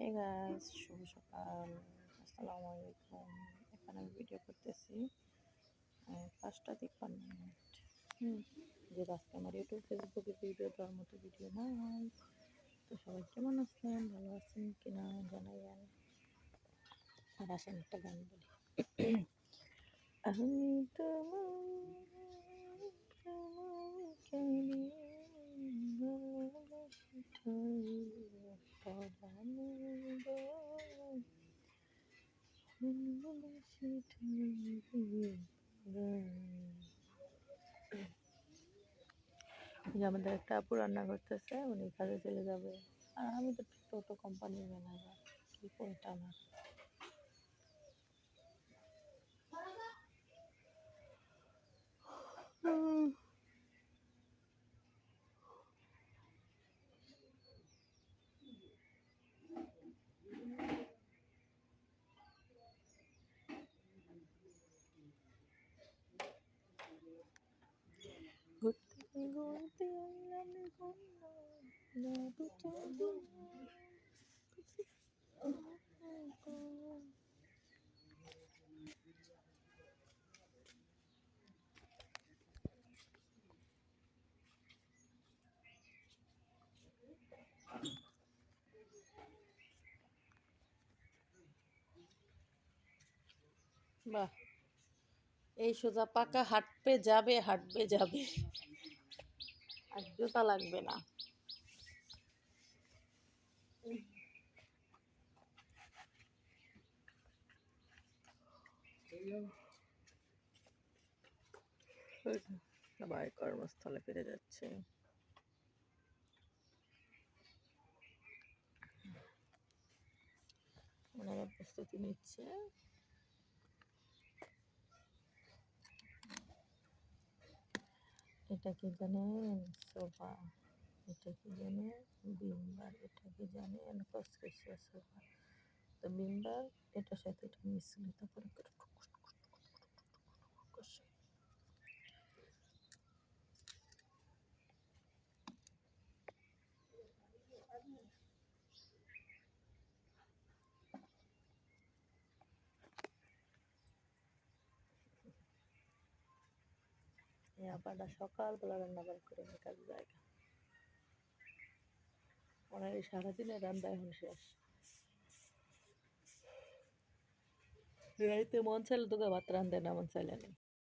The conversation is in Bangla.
হে গাইস শুভ সকাল। আসসালামু আলাইকুম। এখানে আমি ভিডিও করতেছি। পাঁচটা তিপ্পান্ন হুম। যে আজকে আমার ইউটিউব ফেসবুকে ভিডিও দেওয়ার মতো ভিডিও নাই তো সবাই কেমন আছেন? ভালো আছেন কিনা জানাইয়েন। আর আসেন একটা গান বলি। আমি তোমাকে ভালোবেসে। যে আমাদের একটা আপু রান্না করতেছে, উনি কাজে চলে যাবে। আর আমি তো টোটো কোম্পানির ম্যানেজার কি কোনটা আমার বাহ এই সোজা পাকা হাঁটবে যাবে হাঁটবে যাবে। আর জুতা লাগবে না। সবাই কর্মস্থলে ফিরে যাচ্ছে। ওনারা প্রস্তুতি নিচ্ছে। এটা কি জানেন সোফা এটা কি জানেন বিম্বার এটা কি জানেন কসকেসিয়া সোফা তো বিম্বার এটার সাথে এটা তারপরে করে কষে। এই আপাটা সকালবেলা রান্না বার করে নিয়ে কাজে জায়গা ওনার এই সারাদিনের রান্না এখন শেষ। রাইতে মন চাইলে তোকে ভাত রান্ধে না, মন চাইলে নেই